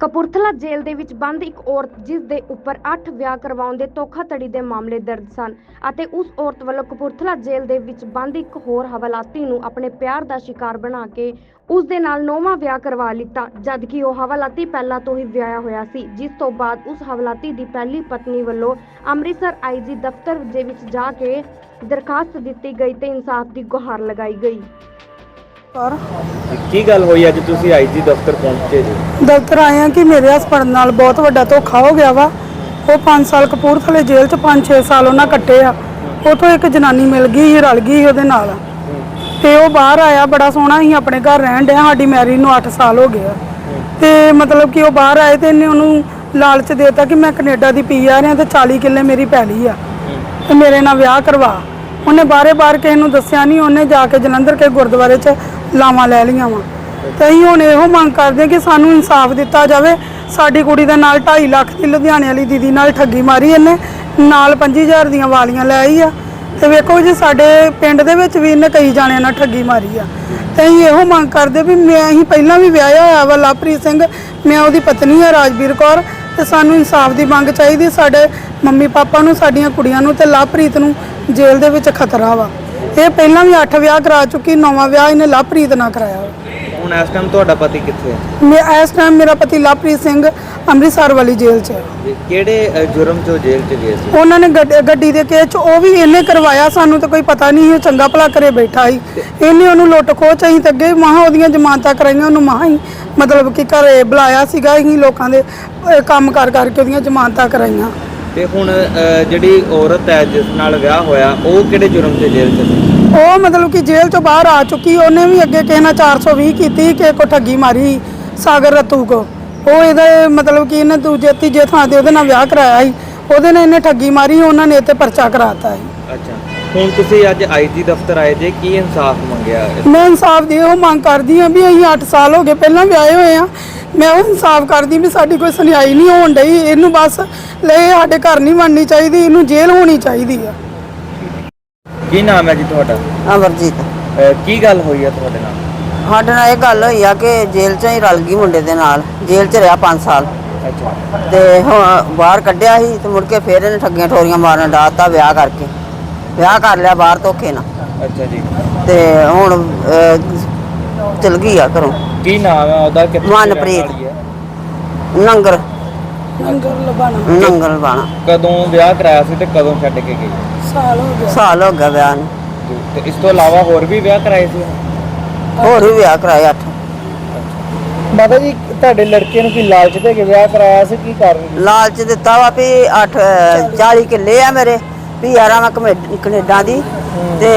ਕਪੂਰਥਲਾ ਜੇਲ੍ਹ ਦੇ ਵਿੱਚ ਬੰਦ ਇੱਕ ਔਰਤ ਜਿਸ ਦੇ ਉੱਪਰ 8 ਵਿਆਹ ਕਰਵਾਉਣ ਦੇ ਧੋਖਾਧੜੀ ਦੇ ਮਾਮਲੇ ਦਰਜ ਸਨ ਅਤੇ ਉਸ ਔਰਤ ਵੱਲੋਂ ਕਪੂਰਥਲਾ ਜੇਲ੍ਹ ਦੇ ਵਿੱਚ ਬੰਦ ਇੱਕ ਹੋਰ ਹਵਾਲਾਤੀ ਨੂੰ ਆਪਣੇ ਪਿਆਰ ਦਾ ਸ਼ਿਕਾਰ ਬਣਾ ਕੇ ਉਸ ਦੇ ਨਾਲ ਨੌਵਾਂ ਵਿਆਹ ਕਰਵਾ ਲਿੱਤਾ, ਜਦਕਿ ਉਹ ਹਵਾਲਾਤੀ ਪਹਿਲਾਂ ਤੋਂ ਹੀ ਵਿਆਹਿਆ ਹੋਇਆ ਸੀ, ਜਿਸ ਤੋਂ ਬਾਅਦ ਉਸ ਹਵਾਲਾਤੀ ਦੀ ਪਹਿਲੀ ਪਤਨੀ ਵੱਲੋਂ ਅੰਮ੍ਰਿਤਸਰ ਆਈਜੀ ਦਫ਼ਤਰ ਦੇ ਵਿੱਚ ਜਾ ਕੇ ਦਰਖਾਸਤ ਦਿੱਤੀ ਗਈ ਤੇ ਇਨਸਾਫ ਦੀ ਗੁਹਾਰ ਲਗਾਈ ਗਈ। ਪਰ ਕੀ ਗੱਲ ਹੋਈ ਅੱਜ ਤੁਸੀਂ ਆਈਜੀ ਦਫ਼ਤਰ ਪਹੁੰਚੇ ਜੀ? ਦਫ਼ਤਰ ਆਏ ਆ ਕਿ ਮੇਰੇ ਹਸਬੰਦ ਨਾਲ ਬਹੁਤ ਵੱਡਾ ਧੋਖਾ ਹੋ ਗਿਆ ਵਾ। ਉਹ 5 ਸਾਲ ਕਪੂਰਥਲੇ ਜੇਲ੍ਹ 'ਚ 5-6 ਸਾਲ ਉਹਨਾਂ ਕੱਟੇ ਆ। ਉਥੋਂ ਇੱਕ ਜਨਾਨੀ ਮਿਲ ਗਈ ਸੀ ਰਲ ਗਈ ਸੀ ਉਹਦੇ ਨਾਲ। ਤੇ ਉਹ ਬਾਹਰ ਆਇਆ ਬੜਾ ਸੋਹਣਾ ਸੀ ਆਪਣੇ ਘਰ ਰਹਿਣ ਡਿਆ ਸਾਡੀ ਮੈਰਿਜ ਨੂੰ 8 ਸਾਲ ਹੋ ਗਏ ਆ। ਤੇ ਮਤਲਬ ਕਿ ਉਹ ਬਾਹਰ ਆਏ ਤੇ ਇਹਨੇ ਉਹਨੂੰ ਲਾਲਚ ਦੇਤਾ ਕਿ ਮੈਂ ਕੈਨੇਡਾ ਦੀ ਪੀ ਆ ਤੇ 40 ਕਿੱਲੇ ਮੇਰੀ ਪੈਲੀ ਆ। ਤੇ ਮੇਰੇ ਨਾਲ ਵਿਆਹ ਕਰਵਾ। ਉਹਨੇ ਬਾਰੇ ਬਾਰ ਕਿਸੇ ਨੂੰ ਦੱਸਿਆ ਨਹੀਂ, ਉਹਨੇ ਜਾ ਕੇ ਜਲੰਧਰ ਕੇ ਗੁਰਦੁਆਰੇ 'ਚ ਲਾਵਾਂ ਲੈ ਲਈਆਂ ਵਾ। ਤੇ ਅਸੀਂ ਹੁਣ ਇਹੋ ਮੰਗ ਕਰਦੇ ਹਾਂ ਕਿ ਸਾਨੂੰ ਇਨਸਾਫ ਦਿੱਤਾ ਜਾਵੇ। ਸਾਡੀ ਕੁੜੀ ਦੇ ਨਾਲ 2.5 ਲੱਖ ਦੀ ਲੁਧਿਆਣੇ ਵਾਲੀ ਦੀਦੀ ਨਾਲ ਠੱਗੀ ਮਾਰੀ ਇਹਨੇ, ਨਾਲ 25000 ਦੀਆਂ ਵਾਲੀਆਂ ਲੈ ਆਈ ਆ। ਤੇ ਵੇਖੋ ਜੀ, ਸਾਡੇ ਪਿੰਡ ਦੇ ਵਿੱਚ ਵੀ ਇਹਨੇ ਕਈ ਜਾਣਿਆਂ ਨਾਲ ਠੱਗੀ ਮਾਰੀ ਆ। ਤੇ ਅਸੀਂ ਇਹੋ ਮੰਗ ਕਰਦੇ ਵੀ ਮੈਂ, ਅਸੀਂ ਪਹਿਲਾਂ ਵੀ ਵਿਆਹਿਆ ਹੋਇਆ ਵਾ, ਲਵਪ੍ਰੀਤ ਸਿੰਘ, ਮੈਂ ਉਹਦੀ ਪਤਨੀ ਆ, ਰਾਜਵੀਰ ਕੌਰ। ਤੇ ਸਾਨੂੰ ਇਨਸਾਫ ਦੀ ਮੰਗ ਚਾਹੀਦੀ ਸਾਡੇ ਮੰਮੀ ਪਾਪਾ ਨੂੰ ਸਾਡੀਆਂ ਕੁੜੀਆਂ ਨੂੰ ਤੇ ਲਵਪ੍ਰੀਤ ਨੂੰ ਜੇਲ੍ਹ ਦੇ ਵਿੱਚ ਖਤਰਾ ਵਾ। ਇਹ ਪਹਿਲਾਂ ਵੀ 8 ਵਿਆਹ ਕਰਾ ਚੁੱਕੀ ਨੌਵਾਂ ਵਿਆਹ ਇਹਨੇ ਲਵਪ੍ਰੀਤ ਨਾਲ ਕਰਾਇਆ। ਹੁਣ ਇਸ ਟਾਈਮ ਤੁਹਾਡਾ ਪਤੀ ਕਿੱਥੇ ਹੈ? ਮੈਂ ਇਸ ਟਾਈਮ ਮੇਰਾ ਪਤੀ ਲਵਪ੍ਰੀਤ ਸਿੰਘ ਅੰਮ੍ਰਿਤਸਰ ਵਾਲੀ ਜੇਲ੍ਹ 'ਚ ਹੈ। ਤੇ ਕਿਹੜੇ ਅ, ਜੁਰਮ 'ਚ ਉਹ ਜੇਲ੍ਹ 'ਚ ਗਏ ਸੀ? ਉਹਨਾਂ ਨੇ ਗੱਡ- ਗੱਡੀ ਦੇ ਕੇਸ 'ਚ ਉਹ ਵੀ ਇਹਨੇ ਕਰਵਾਇਆ ਸਾਨੂੰ ਤਾਂ ਕੋਈ ਪਤਾ ਨਹੀਂ ਉਹ ਚੰਗਾ ਭਲਾ ਕਰੇ ਬੈਠਾ ਸੀ। ਇਹਨੇ ਉਹਨੂੰ ਲੁੱਟ ਖੋਹ ਚ ਅਸੀਂ ਤਾਂ ਅੱਗੇ ਮਹਾ ਉਹਦੀਆਂ ਜ਼ਮਾਨਤਾਂ ਕਰਾਈਆਂ ਉਹਨੂੰ ਮਹਾ ਹੀ ਮਤਲਬ ਕਿ ਘਰੇ ਬੁਲਾਇਆ ਸੀਗਾ ਅਸੀਂ ਲੋਕਾਂ ਦੇ ਅਹ, ਕੰਮ ਕਰ ਕਰਕੇ ਉਹਦੀਆਂ ਜ਼ਮਾਨਤਾਂ ਕਰਾਈਆਂ। ਤੇ ਹੁਣ ਜਿਹੜੀ ਔਰਤ ਹੈ ਜਿਸ ਨਾਲ ਵਿਆਹ ਹੋਇਆ ਉਹ ਕਿਹੜੇ ਜੁਰਮ 'ਚ ਜੇਲ੍ਹ 'ਚ ਸੀ? ਉਹ ਮਤਲਬ ਕਿ ਜੇਲ੍ਹ ਚੋਂ ਬਾਹਰ ਆ ਚੁੱਕੀ ਉਹਨੇ ਵੀ ਅੱਗੇ ਕਿਸੇ ਨਾਲ 420 ਕੀਤੀ ਕਿ ਕੋ ਠੱਗੀ ਮਾਰੀ ਸਾਗਰ ਰਤੂ ਕੋ। ਉਹ ਇਹਦੇ ਮਤਲਬ ਕਿ ਇਹਨੇ ਦੂਜੇ ਤੀਜੇ ਥਾਂ ਤੇ ਉਹਦੇ ਨਾਲ ਵਿਆਹ ਕਰਾਇਆ ਸੀ। ਉਹਦੇ ਨਾਲ ਇਹਨੇ ਠੱਗੀ ਮਾਰੀ ਉਹਨਾਂ ਨੇ ਇਹ ਤੇ ਪਰਚਾ ਕਰਾਤਾ ਅੱਛਾ। ਹੁਣ ਤੁਸੀਂ ਅੱਜ ਆਈਜੀ ਦਫ਼ਤਰ ਆਏ ਜੇ ਕੀ ਇਨਸਾਫ ਮੰਗਿਆ? ਮੈਂ ਇਨਸਾਫ ਦੀ ਉਹ ਮੰਗ ਕਰਦੀ ਹਾਂ ਵੀ ਅਸੀਂ 8 ਸਾਲ ਹੋ ਗਏ ਪਹਿਲਾਂ ਵਿਆਹੇ ਹੋਏ ਆ ਮੈਂ ਉਹ ਇਨਸਾਫ ਕਰਦੀ ਵੀ ਸਾਡੀ ਕੋਈ ਸੁਣਾਈ ਨਹੀਂ ਹੋਣ ਡਈ। ਇਹਨੂੰ ਬਸ ਲੈ ਸਾਡੇ ਘਰ ਨਹੀਂ ਬਣਨੀ ਚਾਹੀਦੀ ਇਹਨੂੰ ਜੇਲ੍ਹ ਹੋਣੀ ਚਾਹੀਦੀ ਆ। ਕੀ ਨਾਮ ਹੈ ਜੀ ਤੁਹਾਡਾ? ਅਮਰਜੀਤ। ਅ, ਕੀ ਗੱਲ ਹੋਈ ਹੈ ਤੁਹਾਡੇ ਨਾਲ? ਸਾਡੇ ਨਾਲ ਇਹ ਗੱਲ ਹੋਈ ਆ ਕਿ ਜੇਲ੍ਹ 'ਚੋਂ ਹੀ ਰਲ ਗਈ ਮੁੰਡੇ ਦੇ ਨਾਲ। ਜੇਲ੍ਹ 'ਚ ਰਿਹਾ 5 ਸਾਲ। ਅੱਛਾ। ਤੇ ਹੁਣ ਬਾਹਰ ਕੱਢਿਆ ਸੀ ਤੇ ਮੁੜ ਕੇ ਫੇਰ ਇਹਨੇ ਠੱਗੀਆਂ ਠੋਰੀਆਂ ਮਾਰਨ ਡਾਤਾ ਵਿਆਹ ਕਰਕੇ। ਵਿਆਹ ਕਰ ਲਿਆ ਬਾਹਰ ਧੋਖੇ ਨਾਲ। ਅੱਛਾ ਜੀ। ਤੇ ਹੁਣ ਅਹ, ਚਲ ਗਈ ਆ ਘਰੋਂ। ਕੀ ਨਾਮ ਹੈ? ਉਹਦਾ ਕਿੱਥੇ ਰਹਿਣ ਮਨਪ੍ਰੀਤ। ਵਾਲੀ ਹੈ? ਨੰਗਰ ਲੰਗਰ ਲਬਾਣਾ। ਨੰਗਲ ਬਾਣਾ ਕਦੋਂ ਵਿਆਹ ਕਰਾਇਆ ਸੀ ਤੇ ਕਦੋਂ ਛੱਡ ਕੇ ਗਈ? ਸਾਲ ਹੋ ਗਿਆ। ਸਾਲ ਹੋ ਗਿਆ ਵਿਆਹ ਨੂੰ। ਤੇ ਇਸ ਤੋਂ ਇਲਾਵਾ ਹੋਰ ਵੀ ਵਿਆਹ ਕਰਾਏ ਸੀ? ਹੋਰ ਵੀ ਵਿਆਹ ਕਰਾਇਆ ਅੱਠ। ਮਾਤਾ ਜੀ ਤੁਹਾਡੇ ਲੜਕੇ ਨੂੰ ਕੀ ਲਾਲਚ ਦੇ ਕੇ ਵਿਆਹ ਕਰਾਇਆ ਸੀ? ਕੀ ਕਾਰਨ? ਲਾਲਚ ਦਿੱਤਾ ਵਾ ਵੀ 8 40 ਕਿੱਲੇ ਆ ਮੇਰੇ ਵੀ ਯਾਰਾਂ ਮੈਂ ਕਮੇ- ਕੈਨੇਡਾ ਦੀ। ਤੇ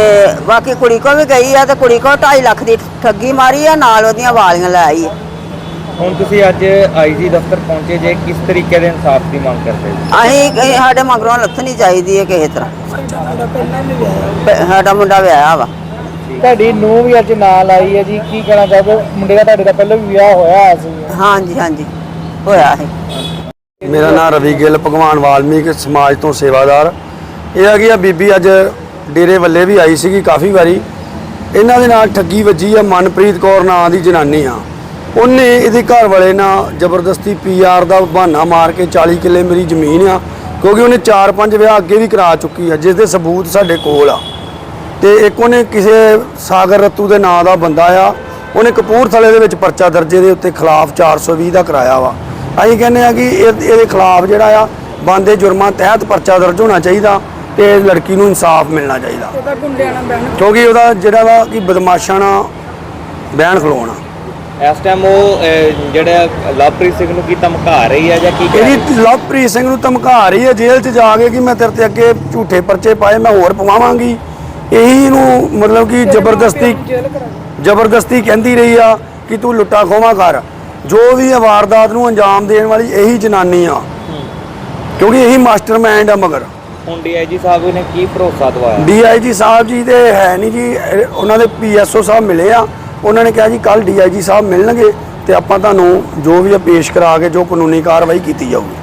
ਬਾਕੀ ਕੁੜੀ ਕੋ ਵੀ ਗਈ ਆ ਤੇ ਕੁੜੀ ਕੋ 2.5 ਲੱਖ ਦੀ ਠੱਗੀ ਮਾਰੀ ਆ ਨਾਲ ਉਹਦੀਆਂ ਵਾਲੀਆਂ ਲੈ ਆਈ। ਹੁਣ ਤੁਸੀਂ ਅੱਜ ਆਈਜੀ ਦਫ਼ਤਰ ਪਹੁੰਚੇ ਜੇ ਕਿਸ ਤਰੀਕੇ ਦੇ ਇਨਸਾਫ ਦੀ ਮੰਗ ਕਰਦੇ ਜੀ ਅਸੀਂ ਅਸੀਂ- ਸਾਡੇ ਮਗਰੋਂ ਲੱਥਣੀ ਚਾਹੀਦੀ ਹੈ ਕਿਸੇ ਤਰ੍ਹਾਂ। ਸਾਡਾ ਪ- ਮੁੰਡਾ ਵਿਆਹਿਆ ਵਾ। ਤੁਹਾਡੀ ਨੂੰ ਵੀ ਅੱਜ ਨਾਲ ਆਈ ਹੈ ਜੀ ਕੀ ਕਹਿਣਾ ਚਾਹੋਗੇ? ਮੁੰਡੇ ਦਾ ਤੁਹਾਡੇ ਦਾ ਪਹਿਲਾਂ ਵੀ ਵਿਆਹ ਹੋਇਆ ਸੀ ਹਾਂਜੀ ਹਾਂਜੀ ਹੋਇਆ ਹੈ। ਮੇਰਾ ਨਾਮ ਰਵੀ ਗਿੱਲ ਭਗਵਾਨ ਵਾਲਮੀਕ ਸਮਾਜ ਤੋਂ ਸੇਵਾਦਾਰ। ਇਹ ਆ ਬੀਬੀ ਅੱਜ ਡੇਰੇ ਵੱਲੇ ਵੀ ਆਈ ਸੀਗੀ ਕਾਫੀ ਵਾਰੀ। ਇਹਨਾਂ ਦੇ ਨਾਲ ਠੱਗੀ ਵੱਜੀ ਆ ਮਨਪ੍ਰੀਤ ਕੌਰ ਨਾਂ ਦੀ ਜਨਾਨੀ ਆ। ਉਹਨੇ ਇਹਦੇ ਘਰ ਵਾਲੇ ਨਾਲ ਜ਼ਬਰਦਸਤੀ ਪੀਆਰ ਦਾ ਬਹਾਨਾ ਮਾਰ ਕੇ 40 ਕਿੱਲੇ ਮੇਰੀ ਜ਼ਮੀਨ ਆ, ਕਿਉਂਕਿ ਉਹਨੇ 4-5 ਵਿਆਹ ਅੱਗੇ ਵੀ ਕਰਾ ਚੁੱਕੀ ਆ ਜਿਸ ਦੇ ਸਬੂਤ ਸਾਡੇ ਕੋਲ ਆ। ਤੇ ਇੱਕ ਉਹਨੇ ਕਿਸੇ ਸਾਗਰ ਰਤੂ ਦੇ ਨਾਂ ਦਾ ਬੰਦਾ ਆ, ਉਹਨੇ ਕਪੂਰਥਲੇ ਦੇ ਵਿੱਚ ਪਰਚਾ ਦਰਜੇ ਦੇ ਉੱਤੇ ਖਿਲਾਫ 420 ਦਾ ਕਰਾਇਆ ਵਾ। ਅਸੀਂ ਕਹਿੰਦੇ ਆ ਕਿ ਇਹ- ਇਹਦੇ ਖਿਲਾਫ ਜਿਹੜਾ ਆ, ਬੰਦੇ ਜੁਰਮਾਂ ਤਹਿਤ ਪਰਚਾ ਦਰਜ ਹੋਣਾ ਚਾਹੀਦਾ। ਤੇ ਇਸ ਲੜਕੀ ਨੂੰ ਇਨਸਾਫ ਮਿਲਣਾ ਚਾਹੀਦਾ। ਉਹਦਾ ਗੁੰਡਿਆਂ ਨਾਲ ਬਹਿਣ। ਕਿਉਂਕਿ ਉਹਦਾ ਜਿਹੜਾ ਵਾ ਕਿ ਬਦਮਾਸ਼ਾਂ ਨਾਲ ਬਹਿਣ ਖਲੋਣਾ ਇਸ ਟਾਈਮ ਉਹ ਅਹ, ਜਿਹੜਾ ਲਵਪ੍ਰੀਤ ਸਿੰਘ ਨੂੰ ਕੀ ਧਮਕਾ ਰਹੀ ਹੈ ਜਾਂ ਕੀ? ਇਹਦੀ ਲਵਪ੍ਰੀਤ ਸਿੰਘ ਨੂੰ ਧਮਕਾ ਰਹੀ ਹੈ ਜੇਲ੍ਹ 'ਚ ਜਾ ਕੇ ਕਿ ਮੈਂ ਤੇਰੇ ਤੇ ਅੱਗੇ ਝੂਠੇ ਪਰਚੇ ਪਾਏ ਮੈਂ ਹੋਰ ਪਵਾਵਾਂਗੀ। ਇਹੀ ਨੂੰ ਮਤਲਬ ਕਿ ਜ਼ਬਰਦਸਤੀ ਜੇਲ੍ਹ ਜ਼ਬਰਦਸਤੀ ਕਹਿੰਦੀ ਰਹੀ ਆ ਕਿ ਤੂੰ ਲੁੱਟਾ ਖੋਵਾ ਕਰ। ਜੋ ਵੀ ਇਹ ਵਾਰਦਾਤ ਨੂੰ ਅੰਜਾਮ ਦੇਣ ਵਾਲੀ ਇਹੀ ਜਨਾਨੀ ਆ। ਕਿਉਂਕਿ ਇਹੀ ਮਾਸਟਰਮਾਈਂਡ ਆ ਮਗਰ। ਹੁਣ ਡੀਆਈਜੀ ਸਾਹਿਬ ਨੇ ਕੀ ਭਰੋਸਾ ਦਵਾਇਆ? ਡੀਆਈਜੀ ਸਾਹਿਬ ਜੀ ਦੇ ਹੈ ਨਹੀਂ ਜੀ ਉਹਨਾਂ ਦੇ ਪੀਐਸਓ ਸਾਹਿਬ ਮਿਲੇ ਆ। ਉਹਨਾਂ ਨੇ ਕਿਹਾ ਜੀ ਕੱਲ ਡੀਆਈਜੀ ਸਾਹਿਬ ਮਿਲਣਗੇ ਤੇ ਆਪਾਂ ਤੁਹਾਨੂੰ ਜੋ ਵੀ ਆ ਪੇਸ਼ ਕਰਾ ਕੇ ਜੋ ਕਾਨੂੰਨੀ ਕਾਰਵਾਈ ਕੀਤੀ ਜਾਊਗੀ।